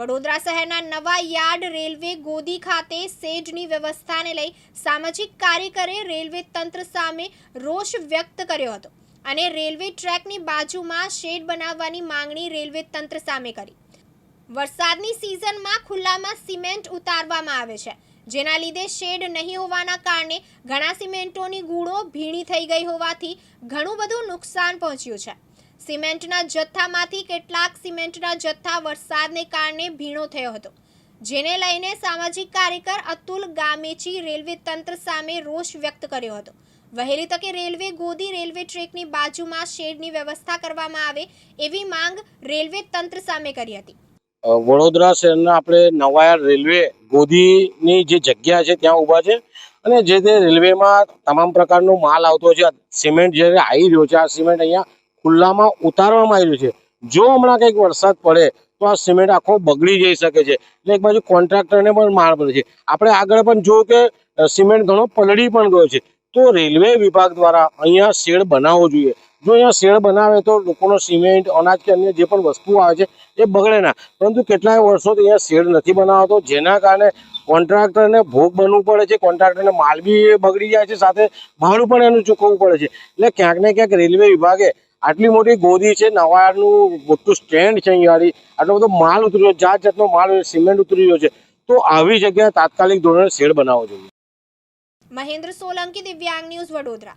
વડોદરા શહેરના નવા yard railway ગોદી ખાતે સેજની વ્યવસ્થાને લઈ સામાજિક કાર્યકરે રેલવે તંત્ર સામે રોષ વ્યક્ત કર્યો હતો અને રેલવે ટ્રેકની બાજુમાં શેડ બનાવવાની માંગણી રેલવે તંત્ર સામે કરી. વરસાદની સિઝનમાં ખુલ્લામાં સિમેન્ટ ઉતારવામાં આવે છે. જેના લીધે શેડ નહીં હોવાના કારણે ઘણા સિમેન્ટોની ગુણો ભીણી થઈ ગઈ હોવાથી ઘણું બધું નુકસાન પહોંચ્યું છે. સિમેન્ટના જથ્થામાંથી કેટલાક સિમેન્ટના જથ્થા વરસાદને કારણે ભીણો થયો હતો, જેને લઈને સામાજિક કાર્યકર અતુલ ગામેચી રેલવે તંત્ર સામે રોષ વ્યક્ત કર્યો હતો. વહેલી તકે રેલવે ગોદી રેલવે ટ્રેકની બાજુમાં શેડની વ્યવસ્થા કરવામાં આવે એવી માંગ રેલવે તંત્ર સામે કરી હતી. વડોદરા શહેરના આપણે નવાયા રેલવે ગોદીની જે જગ્યા છે ત્યાં ઊભા છે અને જે તે રેલવેમાં તમામ પ્રકારનો માલ આવતો છે. સિમેન્ટ જે આવી રહ્યો છે, આ સિમેન્ટ અહીંયા ખુલ્લામાં ઉતારવામાં આવ્યું છે. જો હમણાં કંઈક વરસાદ પડે, તો આ સિમેન્ટ આખો બગડી જઈ શકે છે. એટલે એક બાજુ કોન્ટ્રાક્ટરને પણ માર પડે છે. આપણે આગળ પણ જોયું કે સિમેન્ટ ઘણો પલળી પણ ગયો છે. તો રેલવે વિભાગ દ્વારા અહીંયા શેડ બનાવવો જોઈએ. જો અહીંયા શેડ બનાવે તો લોકોનો સિમેન્ટ, અનાજ કે અન્ય જે પણ વસ્તુઓ આવે છે, એ બગડે ના. પરંતુ કેટલાય વર્ષોથી અહીંયા શેડ નથી બનાવતો, જેના કારણે કોન્ટ્રાક્ટરને ભોગ બનવું પડે છે. કોન્ટ્રાક્ટરને માલ બી બગડી જાય છે. સાથે ભાડું પણ એનું ચૂકવવું પડે છે. એટલે ક્યાંક ને ક્યાંક રેલવે વિભાગે આટલી મોટી ગોદી છે નવાયારનું મોટું સ્ટેન્ડ છે અહીંયા આટલો બધો માલ ઉતર્યો, જાત જાતનો માલ સિમેન્ટ ઉતરી રહ્યો છે. તો આવી જગ્યાએ તાત્કાલિક ધોરણે શેડ બનાવવો જોઈએ. મહેન્દ્ર સોલંકી, દિવ્યાંગ ન્યૂઝ વડોદરા.